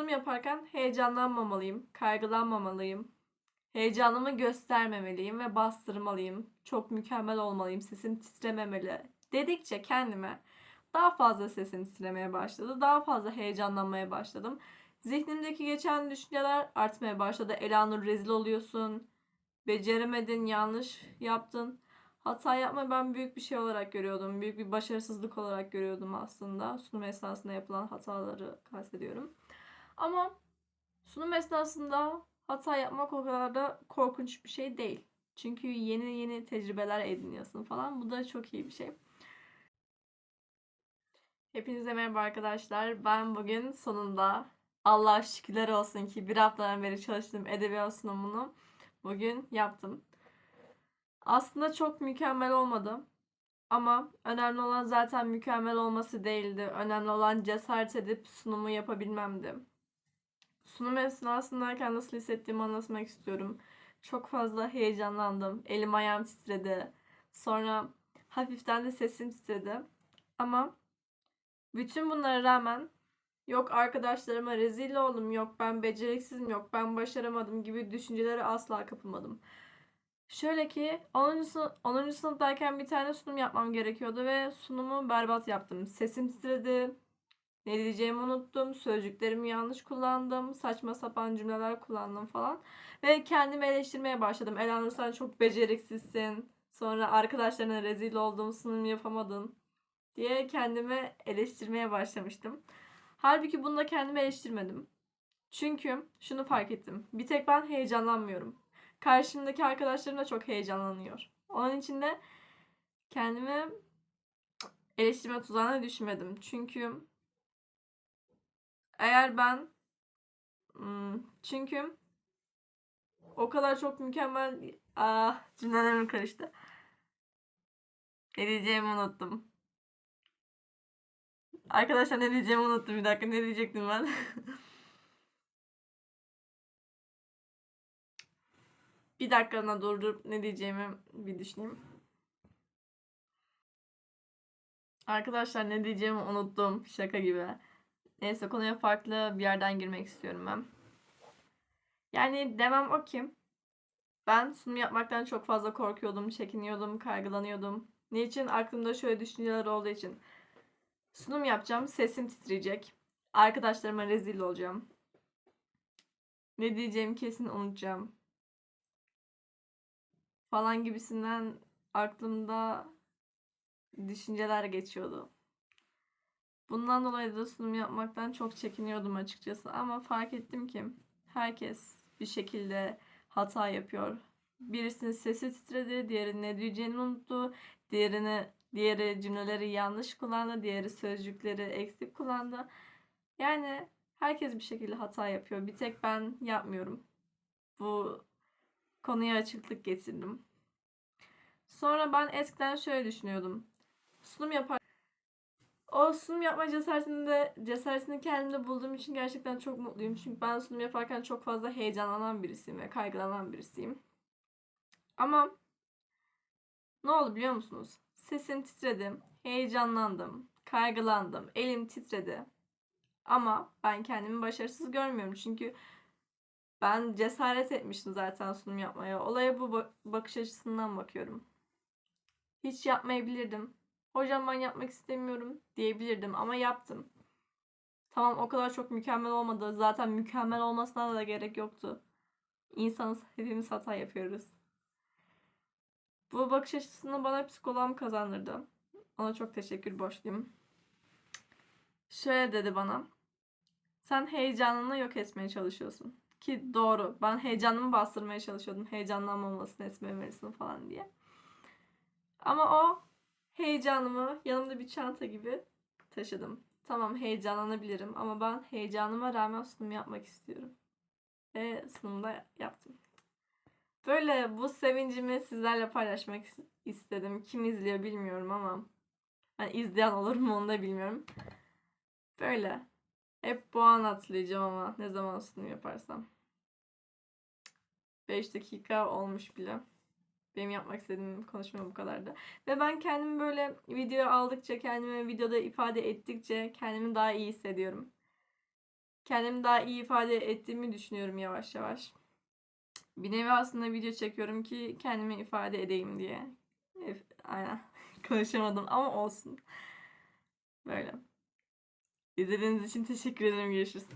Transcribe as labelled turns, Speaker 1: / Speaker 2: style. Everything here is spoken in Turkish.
Speaker 1: sunum yaparken heyecanlanmamalıyım, kaygılanmamalıyım. Heyecanımı göstermemeliyim ve bastırmalıyım. Çok mükemmel olmalıyım, sesim titrememeli. Dedikçe kendime daha fazla sesim titremeye başladı. Daha fazla heyecanlanmaya başladım. Zihnimdeki geçen düşünceler artmaya başladı. Elanur rezil oluyorsun. Beceremedin, yanlış yaptın. Hata yapma ben büyük bir şey olarak görüyordum. Büyük bir başarısızlık olarak görüyordum aslında. Sunum esnasında yapılan hataları kastediyorum. Ama sunum esnasında hata yapmak o kadar da korkunç bir şey değil. Çünkü yeni yeni tecrübeler ediniyorsun falan. Bu da çok iyi bir şey. Hepinize merhaba arkadaşlar. Ben bugün sonunda Allah şükürler olsun ki bir haftadan beri çalıştığım edebiyat sunumunu bugün yaptım. Aslında çok mükemmel olmadı. Ama önemli olan zaten mükemmel olması değildi. Önemli olan cesaret edip sunumu yapabilmemdi. Sunum esnasındayken nasıl hissettiğimi anlatmak istiyorum. Çok fazla heyecanlandım. Elim ayağım titredi. Sonra hafiften de sesim titredi. Ama bütün bunlara rağmen yok arkadaşlarıma rezil oldum, yok ben beceriksizim, yok ben başaramadım gibi düşüncelere asla kapılmadım. Şöyle ki 10. sınıf, 10. sınıftayken bir tane sunum yapmam gerekiyordu ve sunumu berbat yaptım. Sesim titredi. Ne diyeceğimi unuttum. Sözcüklerimi yanlış kullandım. Saçma sapan cümleler kullandım falan. Ve kendimi eleştirmeye başladım. Elanur sen çok beceriksizsin. Sonra arkadaşlarına rezil oldum. Sunum yapamadın. Diye kendimi eleştirmeye başlamıştım. Halbuki bunda kendimi eleştirmedim. Çünkü şunu fark ettim. Bir tek ben heyecanlanmıyorum karşımdaki arkadaşlarım da çok heyecanlanıyor. Onun için de kendimi eleştirme tuzağına düşmedim. Çünkü eğer ben çünkü o kadar çok mükemmel ah cümlelerim karıştı. Ne diyeceğimi unuttum. Arkadaşlar ne diyeceğimi unuttum bir dakika ne diyecektim ben. Bir dakikalığına durdurup ne diyeceğimi bir düşüneyim. Arkadaşlar ne diyeceğimi unuttum. Şaka gibi. Neyse konuya farklı bir yerden girmek istiyorum ben. Yani demem o ki ben sunum yapmaktan çok fazla korkuyordum, çekiniyordum, kaygılanıyordum. Niçin? Aklımda şöyle düşünceler olduğu için. Sunum yapacağım, sesim titreyecek. Arkadaşlarıma rezil olacağım. Ne diyeceğimi kesin unutacağım falan gibisinden aklımda düşünceler geçiyordu. Bundan dolayı da sunum yapmaktan çok çekiniyordum açıkçası ama fark ettim ki herkes bir şekilde hata yapıyor. Birisinin sesi titredi, diğeri ne diyeceğini unuttu, diğerini diğeri cümleleri yanlış kullandı, diğeri sözcükleri eksik kullandı. Yani herkes bir şekilde hata yapıyor. Bir tek ben yapmıyorum. Bu konuya açıklık getirdim. Sonra ben eskiden şöyle düşünüyordum. Sunum yapar o sunum yapma cesaretinde cesaretini kendimde bulduğum için gerçekten çok mutluyum. Çünkü ben sunum yaparken çok fazla heyecanlanan birisiyim ve kaygılanan birisiyim. Ama ne oldu biliyor musunuz? Sesim titredi, heyecanlandım, kaygılandım, elim titredi. Ama ben kendimi başarısız görmüyorum. Çünkü ben cesaret etmiştim zaten sunum yapmaya. Olaya bu bakış açısından bakıyorum. Hiç yapmayabilirdim. Hocam ben yapmak istemiyorum diyebilirdim ama yaptım. Tamam o kadar çok mükemmel olmadı. Zaten mükemmel olmasına da gerek yoktu. İnsanız hepimiz hata yapıyoruz. Bu bakış açısını bana psikologum kazandırdı. Ona çok teşekkür borçluyum. Şöyle dedi bana. Sen heyecanını yok etmeye çalışıyorsun. Ki doğru. Ben heyecanımı bastırmaya çalışıyordum. Heyecanlanmamasını etmemelisin falan diye. Ama o heyecanımı yanımda bir çanta gibi taşıdım. Tamam heyecanlanabilirim ama ben heyecanıma rağmen sunum yapmak istiyorum. Ve sunumda yaptım. Böyle bu sevincimi sizlerle paylaşmak istedim. Kim izliyor bilmiyorum ama hani izleyen olur mu onu da bilmiyorum. Böyle. Hep bu an hatırlayacağım ama ne zaman sunum yaparsam. 5 dakika olmuş bile. Benim yapmak istediğim konuşma bu kadardı. Ve ben kendimi böyle video aldıkça, kendimi videoda ifade ettikçe kendimi daha iyi hissediyorum. kendimi daha iyi ifade ettiğimi düşünüyorum yavaş yavaş. Bir nevi aslında video çekiyorum ki kendimi ifade edeyim diye. Aynen. Konuşamadım ama olsun. Böyle. İzlediğiniz için teşekkür ederim. Görüşürüz.